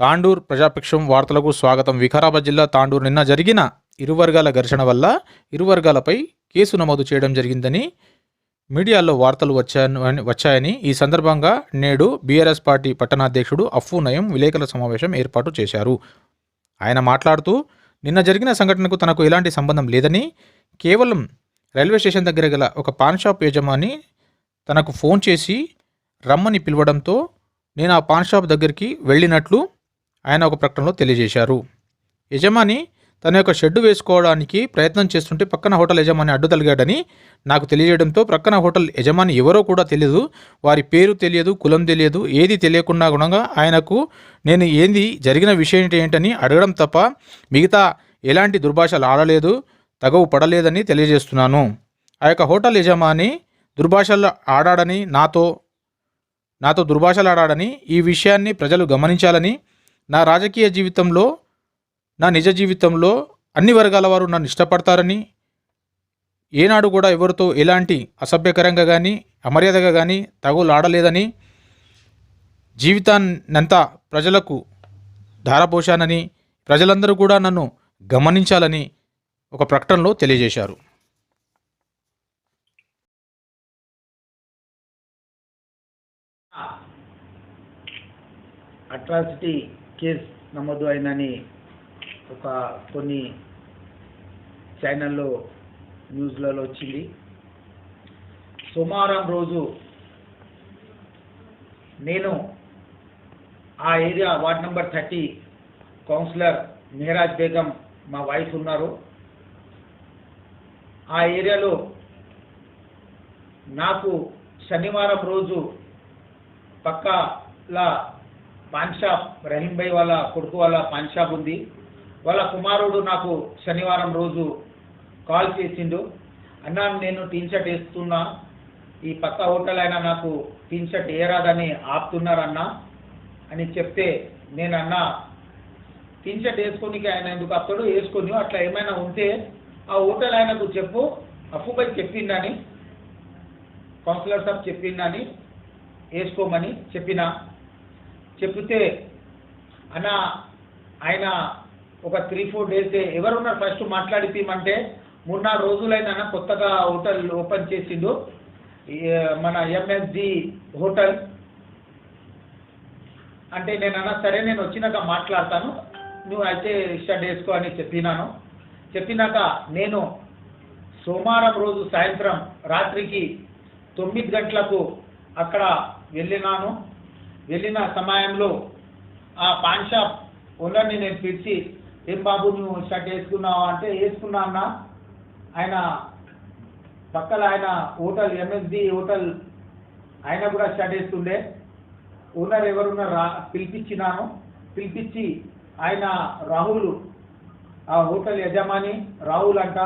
తాండూర్ ప్రజాపక్షం వార్తలకు స్వాగతం. వికారాబాద్ జిల్లా తాండూర్ నిన్న జరిగిన ఇరు వర్గాల ఘర్షణ వల్ల ఇరు వర్గాలపై కేసు నమోదు చేయడం జరిగిందని మీడియాలో వార్తలు వచ్చాయని వచ్చాయని ఈ సందర్భంగా నేడు బీఆర్ఎస్ పార్టీ పట్టణాధ్యక్షుడు అఫ్ఫు నయం విలేకరుల సమావేశం ఏర్పాటు చేశారు. ఆయన మాట్లాడుతూ నిన్న జరిగిన సంఘటనకు తనకు ఎలాంటి సంబంధం లేదని కేవలం రైల్వే స్టేషన్ దగ్గర గల ఒక పాన్ షాప్ యజమాని తనకు ఫోన్ చేసి రమ్మని పిలవడంతో నేను ఆ పాన్ షాప్ దగ్గరికి వెళ్ళినట్లు ఆయన ఒక ప్రకటనలో తెలియజేశారు. యజమాని తన యొక్క షెడ్డు వేసుకోవడానికి ప్రయత్నం చేస్తుంటే పక్కన హోటల్ యజమాని అడ్డు తలిగాడని నాకు తెలియజేయడంతో ప్రక్కన హోటల్ యజమాని ఎవరో కూడా తెలియదు వారి పేరు తెలియదు కులం తెలియదు ఏది తెలియకుండా గుణంగా ఆయనకు నేను ఏంది జరిగిన విషయం ఏంటని అడగడం తప్ప మిగతా ఎలాంటి దుర్భాషలు ఆడలేదు తగవు పడలేదని తెలియజేస్తున్నాను. ఆ యొక్క హోటల్ యజమాని దుర్భాషలు ఆడాడని నాతో నాతో దుర్భాషలు ఆడాడని ఈ విషయాన్ని ప్రజలు గమనించాలని నా రాజకీయ జీవితంలో నా నిజ జీవితంలో అన్ని వర్గాల వారు నన్ను ఇష్టపడతారని ఏనాడు కూడా ఎవరితో ఎలాంటి అసభ్యకరంగా కానీ అమర్యాదగా కానీ తగులు ఆడలేదని జీవితాన్నంతా ప్రజలకు ధారపోశానని ప్రజలందరూ కూడా నన్ను గమనించాలని ఒక ప్రకటనలో తెలియజేశారు. అట్రాసిటీ కేసు నమోదు అయిందని ఒక కొన్ని ఛానల్లో న్యూస్లలో వచ్చింది. సోమవారం రోజు నేను ఆ area ward number thirty councillor Mehraj Begum మా వైఫ్ ఉన్నారు. ఆ ఏరియాలో నాకు శనివారం రోజు పక్కలా పాన్ షాప్ రహీం భాయ్ వాళ్ళ కొడుకు వాళ్ళ పాన్ షాప్ ఉంది. వాళ్ళ కుమారుడు నాకు శనివారం రోజు కాల్ చేసిండు. అన్నా నేను టీన్ షర్ట్ వేస్తున్నా. ఈ పక్క హోటల్ అయినా నాకు టీన్ షర్ట్ వేయరాదని ఆపుతున్నారన్నా అని చెప్తే నేను అన్నా టీన్ షర్ట్ వేసుకోనికి ఆయన ఎందుకు అప్పుడు వేసుకొని అట్లా ఏమైనా ఉంటే ఆ హోటల్ ఆయనకు చెప్పు. అప్పుపై చెప్పిండని కౌన్సిలర్ సాబ్ చెప్పిండని వేసుకోమని చెప్పిన. చెప్తే అన్న ఆయన ఒక త్రీ ఫోర్ డేస్ ఎవరున్నారు ఫస్ట్ మాట్లాడిపిమంటే మూడు నాలుగు రోజులైనా కొత్తగా హోటల్ ఓపెన్ చేసిండు మన ఎంఎస్జి హోటల్. అంటే నేను అన్నా సరే నేను వచ్చినాక మాట్లాడతాను నువ్వు అయితే షర్ట్ చేసుకో అని చెప్పినాను. చెప్పినాక నేను సోమవారం రోజు సాయంత్రం రాత్రికి తొమ్మిది గంటలకు అక్కడ వెళ్ళినాను. వెళ్ళిన సమయంలో ఆ పాన్ షాప్ ఓనర్ని నేను పిలిచి ఏం బాబు నువ్వు షర్ట్ వేసుకున్నావు? అంటే వేసుకున్నా అన్న. ఆయన పక్కన ఆయన హోటల్ ఎంఎస్డి హోటల్ ఆయన కూడా షర్ట్ వేస్తుండే. ఓనర్ ఎవరున్నారు రా పిలిపించినాను. పిలిపించి ఆయన రాహుల్ ఆ హోటల్ యజమాని రాహుల్ అంట.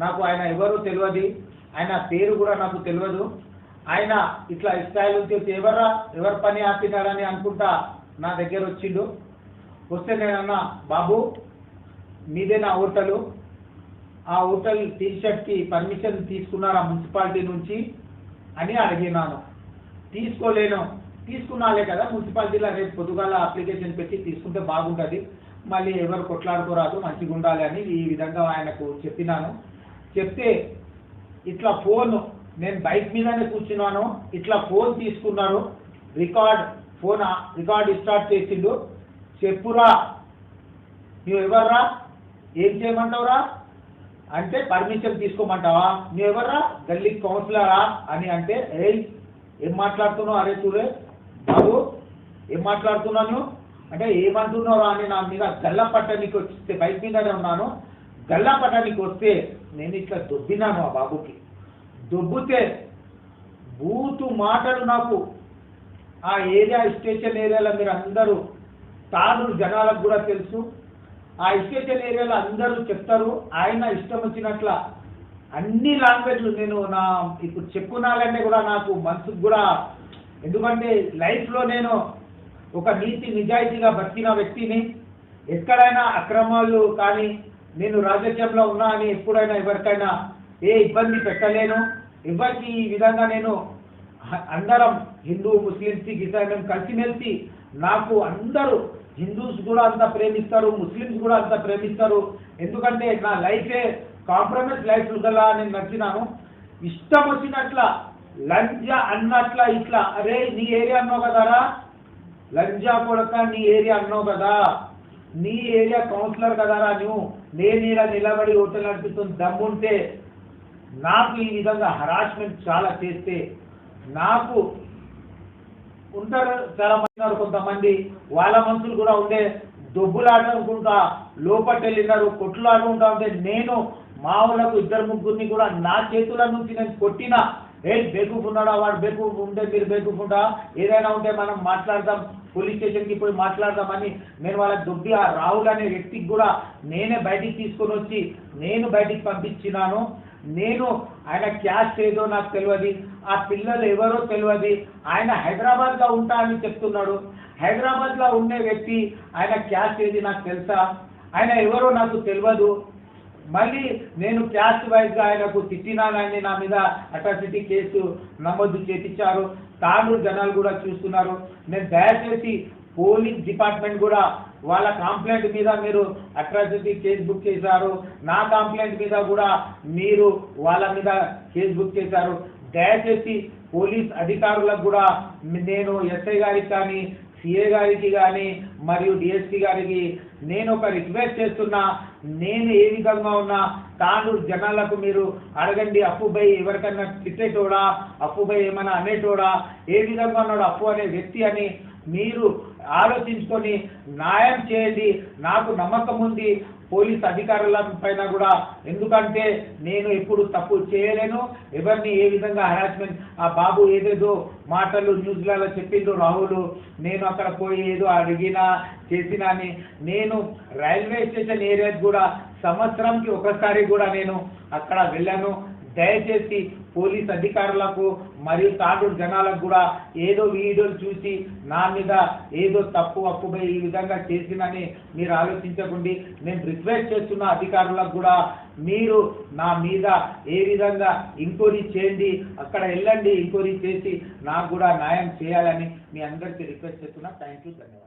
నాకు ఆయన ఎవరు తెలియదు. ఆయన పేరు కూడా నాకు తెలియదు. ఆయన ఇట్లా ఇస్రాయల్ ఉంటే ఎవర్రా ఎవరు పని ఆపినారని అనుకుంటా నా దగ్గర వచ్చిండు. వస్తే నేను బాబు మీదే నా హోటలు. ఆ హోటల్ టీ షర్ట్కి పర్మిషన్ తీసుకున్నారా మున్సిపాలిటీ నుంచి? అని అడిగినాను. తీసుకోలేను. తీసుకున్నాలే కదా మున్సిపాలిటీలో రేపు పొద్దుగాల అప్లికేషన్ పెట్టి తీసుకుంటే బాగుంటుంది. మళ్ళీ ఎవరు కొట్లాడుకోరాదు మంచిగా ఉండాలి అని ఈ విధంగా ఆయనకు చెప్పినాను. చెప్తే ఇట్లా ఫోన్ నేను బైక్ మీదనే కూర్చున్నాను. ఇట్లా ఫోన్ తీసుకున్నాను రికార్డ్ ఫోన్ రికార్డ్ స్టార్ట్ చేసిండు. చెప్పురా. నువ్వు ఎవర్రా? ఏం చేయమంటావురా? అంటే పర్మిషన్ తీసుకోమంటావా? నువ్వు ఎవర్రా? గల్లీ కౌన్సిలరా? అని అంటే ఏయ్ ఏం మాట్లాడుతున్నావు? అరే చూడే బాబు ఏం మాట్లాడుతున్నాను అంటే ఏమంటున్నారా అని నా మీద గల్ల పట్టడానికి వస్తే బైక్ మీదనే ఉన్నాను. గల్లా పట్టడానికి వస్తే నేను ఇట్లా దొబ్బినాను ఆ బాబుకి. దొబ్బితే బూతు మాటలు నాకు. ఆ ఏరియా స్టేషన్ ఏరియాలో మీరు అందరూ తాను జనాలకు కూడా తెలుసు. ఆ స్టేషన్ ఏరియాలో అందరూ చెప్తారు. ఆయన ఇష్టం వచ్చినట్ల అన్ని లాంగ్వేజ్లు నేను నా ఇప్పుడు చెప్పుకున్నాలంటే కూడా నాకు మనసుకు కూడా ఎందుకంటే లైఫ్లో నేను ఒక నీతి నిజాయితీగా బతికిన వ్యక్తిని. ఎక్కడైనా అక్రమాలు కానీ నేను రాజకీయంలో ఉన్నా అని ఎప్పుడైనా ఎవరికైనా ఏ ఇబ్బంది పెట్టలేను. ఎవరికి ఈ విధంగా నేను అందరం హిందూ ముస్లిం సిక్ కలిసిమెలిసి నాకు అందరూ హిందూస్ కూడా అంత ప్రేమిస్తారు ముస్లిమ్స్ కూడా అంత ప్రేమిస్తారు. ఎందుకంటే నా లైఫే కాంప్రమైజ్ లైఫ్ గల నేను నచ్చినాను. ఇష్టం వచ్చినట్ల లంజ అన్నట్ల ఇట్లా అరే నీ ఏరియా అన్నావు కదరా? లంజా కొడక నీ ఏరియా అన్నావు కదా? నీ ఏరియా కౌన్సిలర్ కదరా నువ్వు నేను ఇలా నిలబడి హోటల్ నడిపిస్తుంది దమ్ముంటే నాకు ఈ విధంగా హరాస్మెంట్ చాలా చేస్తే నాకు ఉంటారు చాలా మంది ఉన్నారు కొంతమంది వాళ్ళ మనుషులు కూడా ఉండే దొబ్బులాట లోపట్టెళ్ళినారు వెళ్ళినారు కొట్లాడుకుంటా ఉంటే నేను మా వాళ్ళకు ఇద్దరు ముగ్గురిని కూడా నా చేతుల నుంచి నేను కొట్టిన. ఏ బేకూఫ్ ఉన్నాడా వాడు? బేకూఫ్ ఉంటే మీరు బేకూఫ్ ఉంటా ఏదైనా ఉంటే మనం మాట్లాడదాం పోలీస్ స్టేషన్కి పోయి మాట్లాడదామని నేను వాళ్ళ దొబ్బి ఆ రాహుల్ అనే వ్యక్తికి కూడా నేనే బయటికి తీసుకొని వచ్చి నేను బయటికి పంపించినాను. నేను ఆయన క్యాస్ట్ ఏదో నాకు తెలియదు. ఆ పిల్లలు ఎవరో తెలియదు. ఆయన హైదరాబాద్లో ఉంటా అని చెప్తున్నాడు. హైదరాబాద్లో ఉండే వ్యక్తి ఆయన క్యాస్ట్ ఏది నాకు తెలుసా? ఆయన ఎవరో నాకు తెలియదు. మళ్ళీ నేను క్యాస్ట్ వైజ్గా ఆయనకు తిట్టినానని నా మీద అట్రాసిటీ కేసు నమోదు చేపించారు. తాను జనాలు కూడా చూస్తున్నారు. నేను దయచేసి పోలీస్ డిపార్ట్మెంట్ కూడా వాళ్ళ కంప్లైంట్ మీద మీరు అట్రాసిటీ కేసు బుక్ చేశారు. నా కంప్లైంట్ మీద కూడా మీరు వాళ్ళ మీద కేసు బుక్ చేశారు. దయచేసి పోలీస్ అధికారులకు కూడా నేను ఎస్ఐ గారికి కానీ సిఏ గారికి కానీ మరియు డిఎస్పీ గారికి నేను ఒక రిక్వెస్ట్ చేస్తున్నా. నేను ఏ విధంగా ఉన్నా తాను జనాలకు మీరు అడగండి అప్పుబై ఎవరికన్నా తిట్టేటోడా అప్పుబై ఏమైనా అనేటోడా ఏ విధంగా ఉన్నాడు అప్పు అనే వ్యక్తి అని మీరు ఆలోచించుకొని న్యాయం చేయండి. నాకు నమ్మకం ఉంది. పోలీస్ అధికారుల పైన కూడా. ఎందుకంటే నేను ఎప్పుడు తప్పు చేయలేను. ఎవరిని ఏ విధంగా హరాస్మెంట్ ఆ బాబు ఏదేదో మాటలు న్యూస్లలో చెప్పిండు రాహుల్. నేను అక్కడ పోయి ఏదో అడిగినా చేసినా అని. నేను రైల్వే స్టేషన్ ఏరియాకి కూడా సంవత్సరంకి ఒకసారి కూడా నేను అక్కడ వెళ్ళాను. దయచేసి పోలీస్ అధికారులకు మరియు తాండూరు జనాలకు కూడా ఏదో వీడియోలు చూసి నా మీద ఏదో తప్పు అప్పుపై ఈ విధంగా చేసినని మీరు ఆలోచించకండి. నేను రిక్వెస్ట్ చేస్తున్న అధికారులకు కూడా మీరు నా మీద ఏ విధంగా ఇంక్వైరీ చేయండి అక్కడ వెళ్ళండి ఇంక్వైరీ చేసి నాకు కూడా న్యాయం చేయాలని మీ అందరికీ రిక్వెస్ట్ చేస్తున్నా. థ్యాంక్ యూ ధన్యవాదాలు.